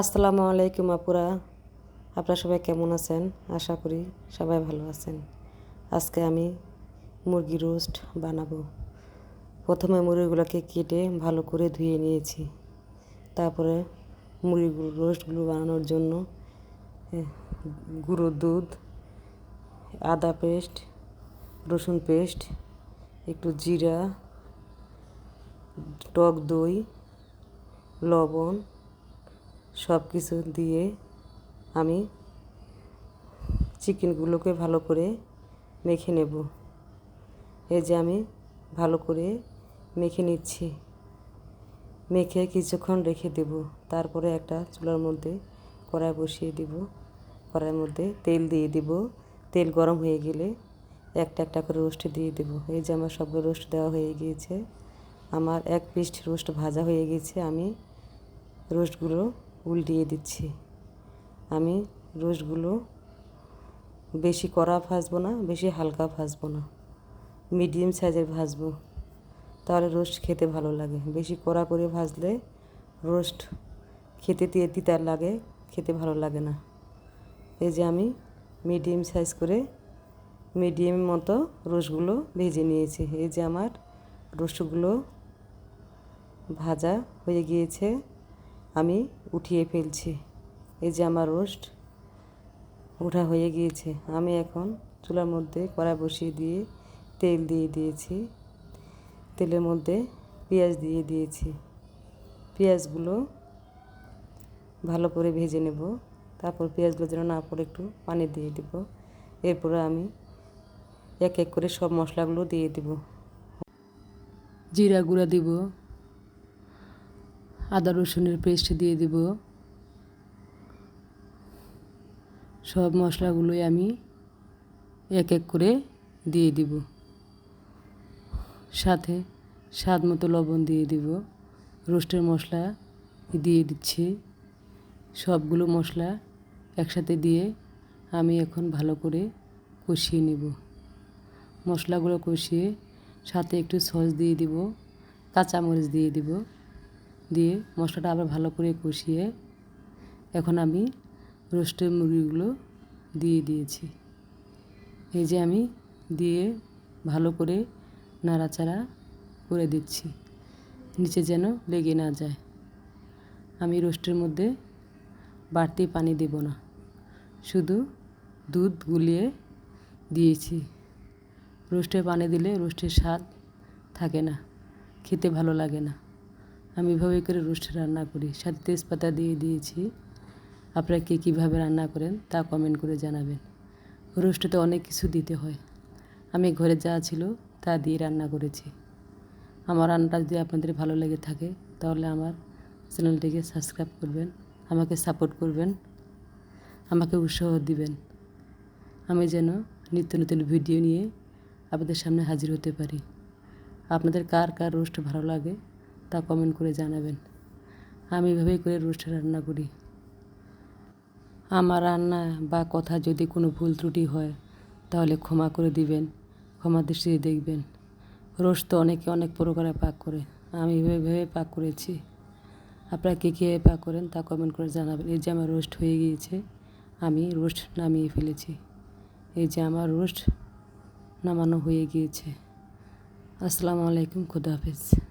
আসসালামু আলাইকুম আপুরা। আপনারা সবাই কেমন আছেন? আশা করি সবাই ভালো আছেন। আজকে আমি মুরগি রোস্ট বানাবো। প্রথমে মুরগিগুলোকে কেটে ভালো করে ধুয়ে নিয়েছি। তারপরে মুরগিগুলো রোস্টগুলো বানানোর জন্য গুঁড়ো দুধ, আদা পেস্ট, রসুন পেস্ট, একটু জিরা, টক দই, লবণ সব কিছু দিয়ে আমি চিকেনগুলোকে ভালো করে মেখে নেব। এই যে আমি ভালো করে মেখে নিচ্ছি। মেখে কিছুক্ষণ রেখে দেব। তারপরে একটা চুলার মধ্যে কড়াই বসিয়ে দিব। কড়াইয়ের মধ্যে তেল দিয়ে দিব। তেল গরম হয়ে গেলে একটা একটা করে রোস্ট দিয়ে দেব। এই যে আমার সবগুলো রোস্ট দেওয়া হয়ে গিয়েছে। আমার এক পিস রোস্ট ভাজা হয়ে গেছে। আমি রোস্টগুলো উল্টিয়ে দিচ্ছি। আমি রোস্টগুলো বেশি কড়া ভাজবো না, বেশি হালকা ভাজবো না। মিডিয়াম সাইজের ভাজবো। তাহলে রোস্ট খেতে ভালো লাগে। বেশি কড়া করে ভাজলে রোস্ট খেতে দিয়ে তিতার লাগে, খেতে ভালো লাগে না। এই যে আমি মিডিয়াম সাইজ করে মিডিয়াম মতো রোস্টগুলো ভেজে নিয়েছি। এই যে আমার রোস্টগুলো ভাজা হয়ে গিয়েছে। আমি উঠিয়ে ফেলছি। এই যে আমার রোস্ট উঠা হয়ে গিয়েছে। আমি এখন চুলার মধ্যে কড়াই বসিয়ে দিয়ে তেল দিয়ে দিয়েছি। তেলের মধ্যে পেঁয়াজ দিয়ে দিয়েছি। পেঁয়াজগুলো ভালো করে ভেজে নেব। তারপর পেঁয়াজগুলো যেন না পরে একটু পানি দিয়ে দেব। এরপরে আমি এক এক করে সব মশলাগুলো দিয়ে দেব। জিরা গুঁড়া দিব। আদা রসুনের পেস্ট দিয়ে দেব। সব মশলাগুলোই আমি এক এক করে দিয়ে দিব। সাথে স্বাদ মতো লবণ দিয়ে দিব। রোস্টের মশলা দিয়ে দিচ্ছি। সবগুলো মশলা একসাথে দিয়ে আমি এখন ভালো করে কষিয়ে নেব। মশলাগুলো কষিয়ে সাথে একটু সস দিয়ে দিব, কাঁচামরিচ দিয়ে দিব। দিয়ে মশলাটা আবার ভালো করে কষিয়ে এখন আমি রোস্টের মুরগিগুলো দিয়ে দিয়েছি। এই যে আমি দিয়ে ভালো করে নাড়াচাড়া করে দিচ্ছি, নিচে যেন লেগে না যায়। আমি রোস্টের মধ্যে বাড়তি পানি দেব না, শুধু দুধ গুলিয়ে দিয়েছি। রোস্টে পানি দিলে রোস্টের স্বাদ থাকে না, খেতে ভালো লাগে না। আমি এভাবে করে রোস্ট রান্না করি। সাথে তেজপাতা দিয়ে দিয়েছি। আপনারা কে কীভাবে রান্না করেন তা কমেন্ট করে জানাবেন। রোস্টে অনেক কিছু দিতে হয়। আমি ঘরে যা ছিল তা দিয়ে রান্না করেছি। আমার রান্নাটা যদি আপনাদের ভালো লেগে থাকে, তাহলে আমার চ্যানেলটিকে সাবস্ক্রাইব করবেন, আমাকে সাপোর্ট করবেন, আমাকে উৎসাহ দিবেন। আমি যেন নিত্য নতুন ভিডিও নিয়ে আপনাদের সামনে হাজির হতে পারি। আপনাদের কার কার রোস্ট ভালো লাগে তা কমেন্ট করে জানাবেন। আমি এভাবেই করে রোস্ট রান্না করি। আমার রান্না বা কথা যদি কোনো ভুল ত্রুটি হয়, তাহলে ক্ষমা করে দিবেন ক্ষমা দৃষ্টিতে দেখবেন। রোস্ট তো অনেকে অনেক প্রকারে পাক করে। আমি এভাবে ভেবে পাক করেছি। আপনারা কে কে পাক করেন তা কমেন্ট করে জানাবেন। এই যে আমার রোস্ট হয়ে গিয়েছে, আমি রোস্ট নামিয়ে ফেলেছি। এই যে আমার রোস্ট নামানো হয়ে গিয়েছে। আসসালামু আলাইকুম, খুদা হাফিজ।